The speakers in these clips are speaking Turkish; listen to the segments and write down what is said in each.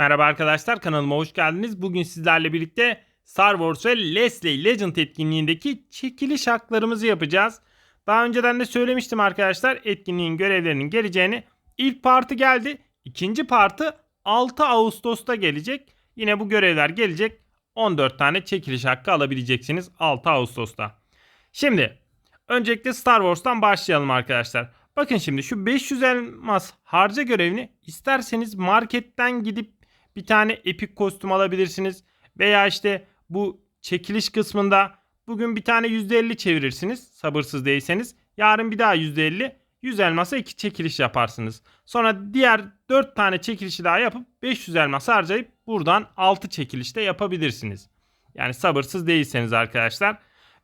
Merhaba arkadaşlar kanalıma hoş geldiniz. Bugün sizlerle birlikte Star Wars ve Leslie Legend etkinliğindeki çekiliş haklarımızı yapacağız. Daha önceden de söylemiştim arkadaşlar etkinliğin görevlerinin geleceğini. İlk partı geldi. İkinci partı 6 Ağustos'ta gelecek. Yine bu görevler gelecek. 14 tane çekiliş hakkı alabileceksiniz 6 Ağustos'ta. Şimdi öncelikle Star Wars'tan başlayalım arkadaşlar. Bakın şimdi şu 500 elmas harca görevini isterseniz marketten gidip bir tane epik kostüm alabilirsiniz. Veya işte bu çekiliş kısmında bugün bir tane %50 çevirirsiniz sabırsız değilseniz. Yarın bir daha %50 100 elmasa 2 çekiliş yaparsınız. Sonra diğer 4 tane çekilişi daha yapıp 500 elmas harcayıp buradan 6 çekiliş de yapabilirsiniz. Yani sabırsız değilseniz arkadaşlar.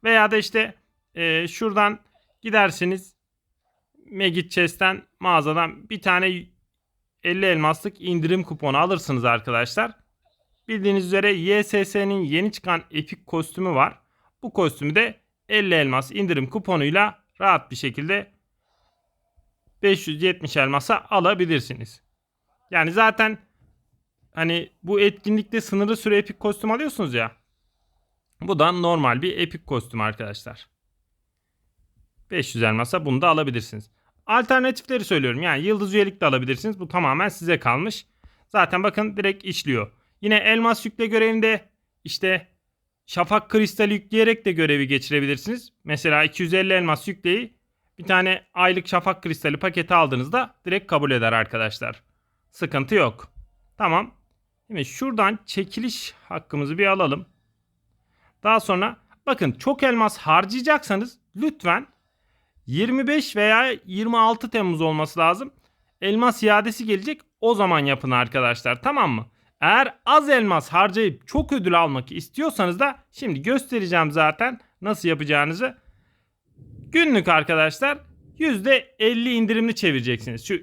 Veya da işte e, şuradan gidersiniz Megit Chest'ten mağazadan bir tane 50 elmaslık indirim kuponu alırsınız arkadaşlar. Bildiğiniz üzere YSS'nin yeni çıkan epik kostümü var. Bu kostümü de 50 elmas indirim kuponuyla rahat bir şekilde 570 elmasa alabilirsiniz. Yani zaten hani bu etkinlikte sınırlı süre epik kostüm alıyorsunuz ya. Bu da normal bir epik kostüm arkadaşlar. 500 elmasa bunu da alabilirsiniz. Alternatifleri söylüyorum. Yani yıldız üyelik de alabilirsiniz. Bu tamamen size kalmış. Zaten bakın direkt işliyor. Yine elmas yükle görevinde işte şafak kristali yükleyerek de görevi geçirebilirsiniz. Mesela 250 elmas yükleyi bir tane aylık şafak kristali paketi aldığınızda direkt kabul eder arkadaşlar. Sıkıntı yok. Tamam. Şimdi şuradan çekiliş hakkımızı bir alalım. Daha sonra bakın çok elmas harcayacaksanız lütfen 25 veya 26 Temmuz olması lazım. Elmas iadesi gelecek. O zaman yapın arkadaşlar. Tamam mı? Eğer az elmas harcayıp çok ödül almak istiyorsanız da şimdi göstereceğim zaten nasıl yapacağınızı. Günlük arkadaşlar %50 indirimli çevireceksiniz. Şu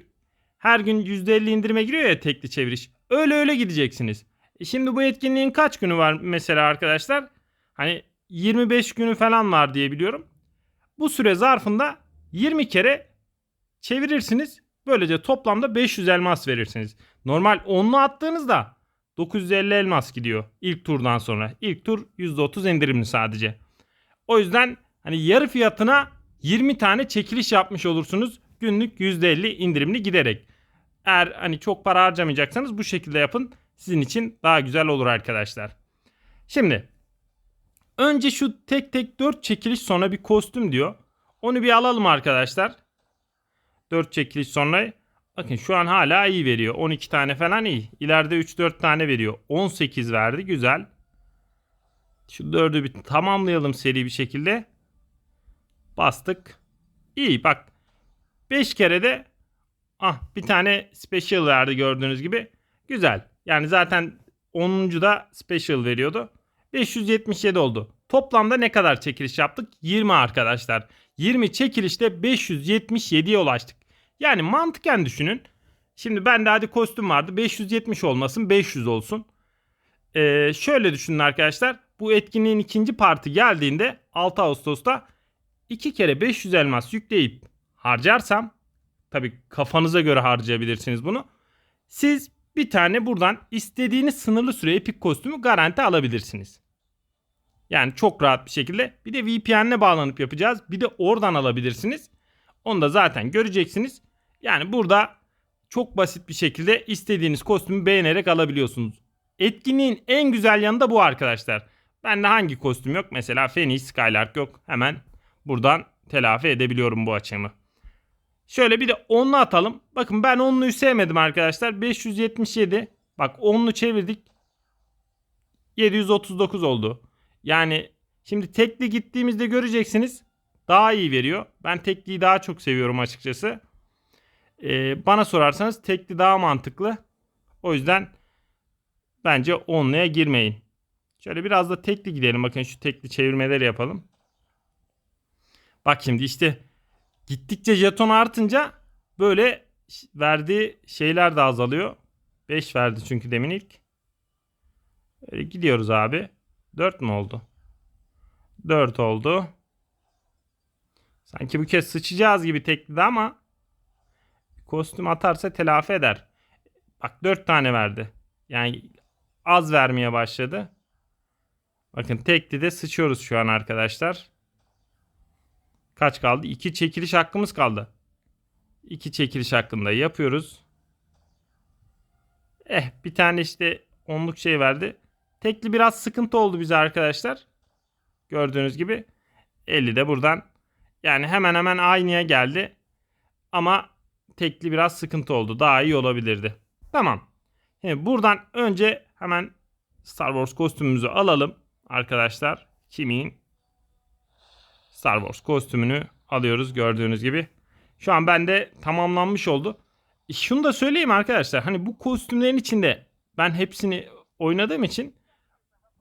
her gün %50 indirime giriyor ya tekli çeviriş. Öyle öyle gideceksiniz. E şimdi bu etkinliğin kaç günü var mesela arkadaşlar? Hani 25 günü falan var diye biliyorum. Bu süre zarfında 20 kere çevirirsiniz. Böylece toplamda 500 elmas verirsiniz. Normal 10'lu attığınızda 950 elmas gidiyor ilk turdan sonra. İlk tur %30 indirimli sadece. O yüzden hani yarı fiyatına 20 tane çekiliş yapmış olursunuz. Günlük %50 indirimli giderek. Eğer hani çok para harcamayacaksanız bu şekilde yapın. Sizin için daha güzel olur arkadaşlar. Şimdi Önce şu tek tek 4 çekiliş sonra bir kostüm diyor. Onu bir alalım arkadaşlar. 4 çekiliş sonra bakın şu an hala iyi veriyor. 12 tane falan iyi. İleride 3-4 tane veriyor. 18 verdi güzel. Şu 4'ü bir tamamlayalım seri bir şekilde. Bastık. İyi bak. 5 kere de ah bir tane special verdi gördüğünüz gibi. Güzel. Yani zaten 10. da special veriyordu. 577 oldu. Toplamda ne kadar çekiliş yaptık? 20 arkadaşlar. 20 çekilişte 577'ye ulaştık. Yani mantıken düşünün. Şimdi bende hadi kostüm vardı. 570 olmasın 500 olsun. Ee, şöyle düşünün arkadaşlar. Bu etkinliğin ikinci parti geldiğinde 6 Ağustos'ta 2 kere 500 elmas yükleyip harcarsam tabi kafanıza göre harcayabilirsiniz bunu. Siz bir tane buradan istediğiniz sınırlı süre epik kostümü garanti alabilirsiniz. Yani çok rahat bir şekilde. Bir de VPN'le bağlanıp yapacağız. Bir de oradan alabilirsiniz. Onu da zaten göreceksiniz. Yani burada çok basit bir şekilde istediğiniz kostümü beğenerek alabiliyorsunuz. Etkinliğin en güzel yanı da bu arkadaşlar. Bende hangi kostüm yok? Mesela Phoenix Skylark yok. Hemen buradan telafi edebiliyorum bu açımı. Şöyle bir de 10'lu atalım. Bakın ben 10'luyu sevmedim arkadaşlar. 577. Bak 10'lu çevirdik. 739 oldu. Yani şimdi tekli gittiğimizde göreceksiniz daha iyi veriyor. Ben tekliyi daha çok seviyorum açıkçası. Ee, bana sorarsanız tekli daha mantıklı. O yüzden bence onluya girmeyin. Şöyle biraz da tekli gidelim. Bakın şu tekli çevirmeleri yapalım. Bak şimdi işte gittikçe jeton artınca böyle verdiği şeyler de azalıyor. 5 verdi çünkü demin ilk. Öyle gidiyoruz abi. 4 mü oldu? 4 oldu. Sanki bu kez sıçacağız gibi teklidi ama kostüm atarsa telafi eder. Bak 4 tane verdi. Yani az vermeye başladı. Bakın tekli de sıçıyoruz şu an arkadaşlar. Kaç kaldı? 2 çekiliş hakkımız kaldı. 2 çekiliş hakkında yapıyoruz. Eh bir tane işte onluk şey verdi. Tekli biraz sıkıntı oldu bize arkadaşlar. Gördüğünüz gibi 50 de buradan yani hemen hemen aynıya geldi. Ama tekli biraz sıkıntı oldu. Daha iyi olabilirdi. Tamam. Şimdi buradan önce hemen Star Wars kostümümüzü alalım arkadaşlar. Kimin? Star Wars kostümünü alıyoruz gördüğünüz gibi. Şu an bende tamamlanmış oldu. Şunu da söyleyeyim arkadaşlar. Hani bu kostümlerin içinde ben hepsini oynadığım için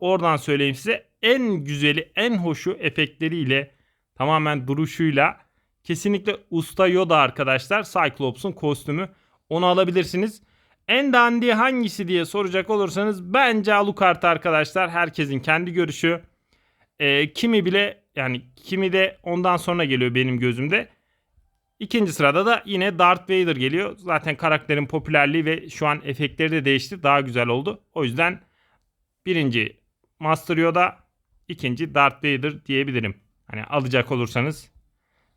oradan söyleyeyim size en güzeli, en hoşu efektleriyle tamamen duruşuyla kesinlikle Usta Yoda arkadaşlar. Cyclops'un kostümü. Onu alabilirsiniz. En dandiği hangisi diye soracak olursanız bence Alucard arkadaşlar. Herkesin kendi görüşü. Ee, kimi bile yani kimi de ondan sonra geliyor benim gözümde. İkinci sırada da yine Darth Vader geliyor. Zaten karakterin popülerliği ve şu an efektleri de değişti. Daha güzel oldu. O yüzden birinci Master Yoda, ikinci Darth Vader diyebilirim. Hani alacak olursanız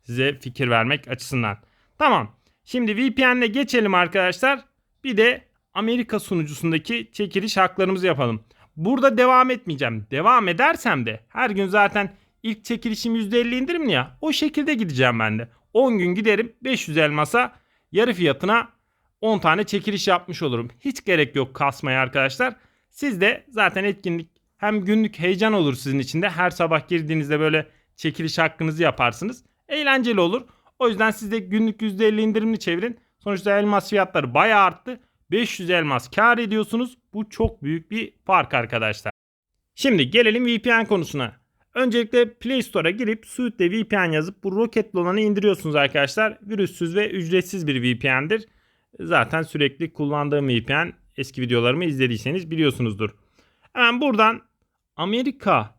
size fikir vermek açısından. Tamam. Şimdi VPN'le geçelim arkadaşlar. Bir de Amerika sunucusundaki çekiliş haklarımızı yapalım. Burada devam etmeyeceğim. Devam edersem de her gün zaten ilk çekilişim %50 indirimli ya. O şekilde gideceğim ben de. 10 gün giderim 500 elmasa yarı fiyatına 10 tane çekiliş yapmış olurum. Hiç gerek yok kasmaya arkadaşlar. Siz de zaten etkinlik hem günlük heyecan olur sizin için de. Her sabah girdiğinizde böyle çekiliş hakkınızı yaparsınız. Eğlenceli olur. O yüzden siz de günlük %50 indirimli çevirin. Sonuçta elmas fiyatları bayağı arttı. 500 elmas kar ediyorsunuz. Bu çok büyük bir fark arkadaşlar. Şimdi gelelim VPN konusuna. Öncelikle Play Store'a girip Suite'de VPN yazıp bu roketli olanı indiriyorsunuz arkadaşlar. Virüssüz ve ücretsiz bir VPN'dir. Zaten sürekli kullandığım VPN. Eski videolarımı izlediyseniz biliyorsunuzdur. Hemen buradan Amerika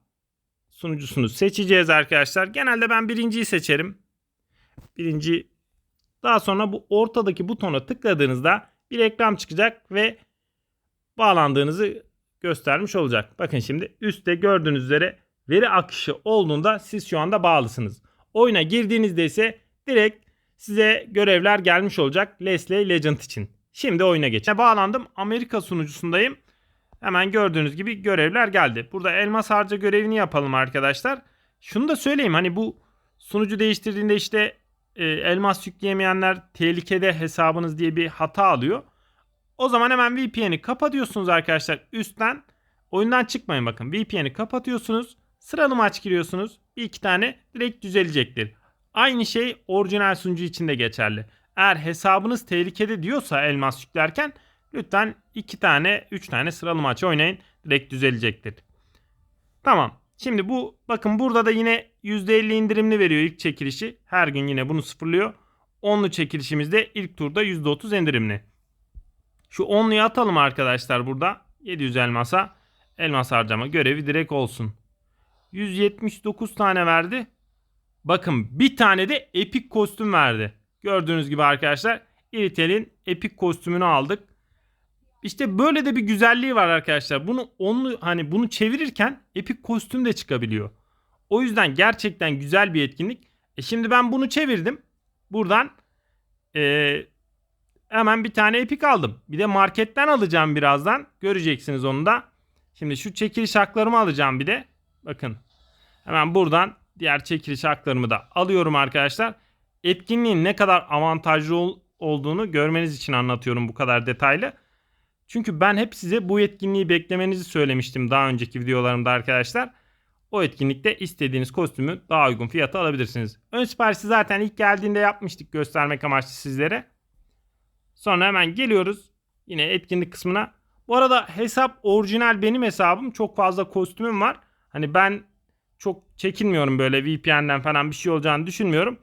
sunucusunu seçeceğiz arkadaşlar. Genelde ben birinciyi seçerim. Birinci daha sonra bu ortadaki butona tıkladığınızda bir ekran çıkacak ve bağlandığınızı göstermiş olacak. Bakın şimdi üstte gördüğünüz üzere veri akışı olduğunda siz şu anda bağlısınız. Oyuna girdiğinizde ise direkt size görevler gelmiş olacak Leslie Legend için. Şimdi oyuna geçelim. Bağlandım. Amerika sunucusundayım. Hemen gördüğünüz gibi görevler geldi. Burada elmas harca görevini yapalım arkadaşlar. Şunu da söyleyeyim hani bu sunucu değiştirdiğinde işte e, elmas yükleyemeyenler tehlikede hesabınız diye bir hata alıyor. O zaman hemen VPN'i kapatıyorsunuz arkadaşlar üstten. Oyundan çıkmayın bakın. VPN'i kapatıyorsunuz. Sıralı maç giriyorsunuz. Bir iki tane direkt düzelecektir. Aynı şey orijinal sunucu için de geçerli. Eğer hesabınız tehlikede diyorsa elmas yüklerken lütfen iki tane üç tane sıralı maç oynayın. Direkt düzelecektir. Tamam. Şimdi bu bakın burada da yine %50 indirimli veriyor ilk çekilişi. Her gün yine bunu sıfırlıyor. Onlu çekilişimizde ilk turda %30 indirimli. Şu onluyu atalım arkadaşlar burada. 700 elmasa elmas harcama görevi direkt olsun. 179 tane verdi. Bakın bir tane de epik kostüm verdi. Gördüğünüz gibi arkadaşlar Iritel'in epik kostümünü aldık. İşte böyle de bir güzelliği var arkadaşlar. Bunu onlu hani bunu çevirirken epik kostüm de çıkabiliyor. O yüzden gerçekten güzel bir etkinlik. E şimdi ben bunu çevirdim. Buradan e, hemen bir tane epik aldım. Bir de marketten alacağım birazdan. Göreceksiniz onu da. Şimdi şu çekiliş haklarımı alacağım bir de. Bakın. Hemen buradan diğer çekiliş haklarımı da alıyorum arkadaşlar. Etkinliğin ne kadar avantajlı ol- olduğunu görmeniz için anlatıyorum bu kadar detaylı. Çünkü ben hep size bu etkinliği beklemenizi söylemiştim daha önceki videolarımda arkadaşlar. O etkinlikte istediğiniz kostümü daha uygun fiyata alabilirsiniz. Ön siparişi zaten ilk geldiğinde yapmıştık göstermek amaçlı sizlere. Sonra hemen geliyoruz yine etkinlik kısmına. Bu arada hesap orijinal benim hesabım. Çok fazla kostümüm var. Hani ben çok çekinmiyorum böyle VPN'den falan bir şey olacağını düşünmüyorum.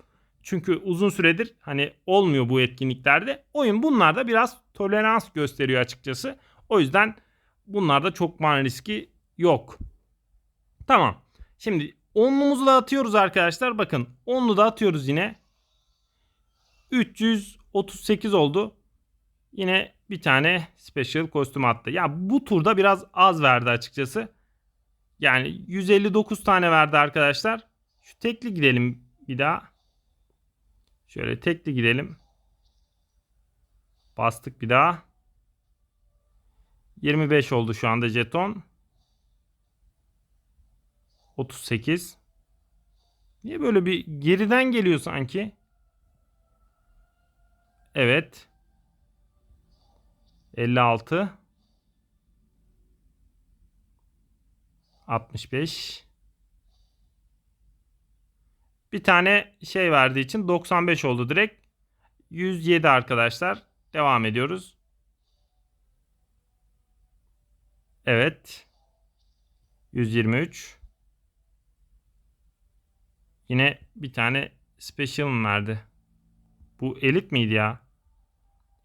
Çünkü uzun süredir hani olmuyor bu etkinliklerde. Oyun bunlarda biraz tolerans gösteriyor açıkçası. O yüzden bunlarda çok man riski yok. Tamam. Şimdi onlumuzu da atıyoruz arkadaşlar. Bakın onlu da atıyoruz yine. 338 oldu. Yine bir tane special kostüm attı. Ya bu turda biraz az verdi açıkçası. Yani 159 tane verdi arkadaşlar. Şu tekli gidelim bir daha. Şöyle tekli gidelim. Bastık bir daha. 25 oldu şu anda jeton. 38. Niye böyle bir geriden geliyor sanki? Evet. 56. 65. Bir tane şey verdiği için 95 oldu direkt. 107 arkadaşlar. Devam ediyoruz. Evet. 123. Yine bir tane special mı verdi? Bu elit miydi ya?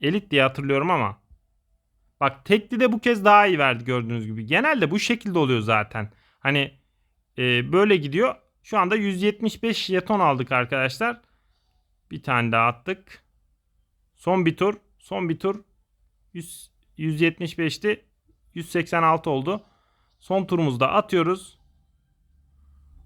Elit diye hatırlıyorum ama. Bak tekli de bu kez daha iyi verdi gördüğünüz gibi. Genelde bu şekilde oluyor zaten. Hani e, böyle gidiyor. Şu anda 175 jeton aldık arkadaşlar. Bir tane daha attık. Son bir tur. Son bir tur. 100, 175'ti. 186 oldu. Son turumuzda atıyoruz.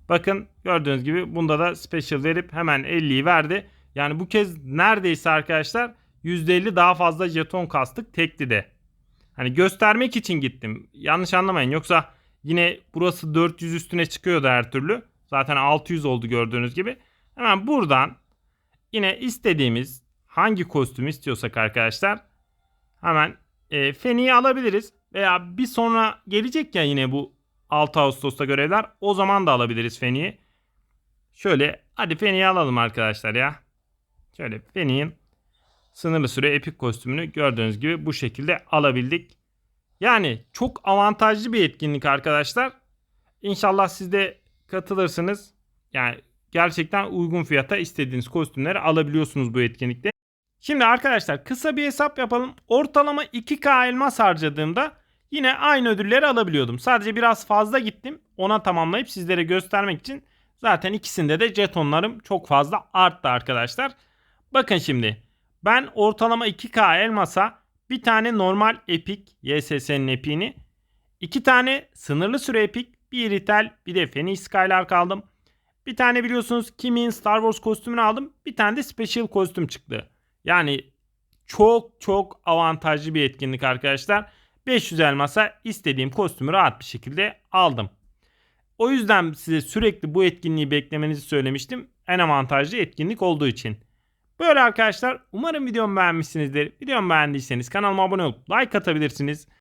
Bakın gördüğünüz gibi bunda da special verip hemen 50'yi verdi. Yani bu kez neredeyse arkadaşlar %50 daha fazla jeton kastık tekli de. Hani göstermek için gittim. Yanlış anlamayın. Yoksa yine burası 400 üstüne çıkıyordu her türlü. Zaten 600 oldu gördüğünüz gibi. Hemen buradan yine istediğimiz hangi kostüm istiyorsak arkadaşlar hemen e, Feni'yi alabiliriz. Veya bir sonra gelecek ya yine bu 6 Ağustos'ta görevler. O zaman da alabiliriz Feni'yi. Şöyle hadi Feni'yi alalım arkadaşlar ya. Şöyle Feni'nin sınırlı süre epik kostümünü gördüğünüz gibi bu şekilde alabildik. Yani çok avantajlı bir etkinlik arkadaşlar. İnşallah siz de katılırsınız. Yani gerçekten uygun fiyata istediğiniz kostümleri alabiliyorsunuz bu etkinlikte. Şimdi arkadaşlar kısa bir hesap yapalım. Ortalama 2K elmas harcadığımda yine aynı ödülleri alabiliyordum. Sadece biraz fazla gittim. Ona tamamlayıp sizlere göstermek için zaten ikisinde de jetonlarım çok fazla arttı arkadaşlar. Bakın şimdi ben ortalama 2K elmasa bir tane normal epik YSS'nin epiğini, iki tane sınırlı süre epik, bir iritel, bir de Phoenix Skylark aldım. Bir tane biliyorsunuz Kimin Star Wars kostümünü aldım. Bir tane de Special kostüm çıktı. Yani çok çok avantajlı bir etkinlik arkadaşlar. 500 elmasa istediğim kostümü rahat bir şekilde aldım. O yüzden size sürekli bu etkinliği beklemenizi söylemiştim. En avantajlı etkinlik olduğu için. Böyle arkadaşlar umarım videomu beğenmişsinizdir. Videomu beğendiyseniz kanalıma abone olup like atabilirsiniz.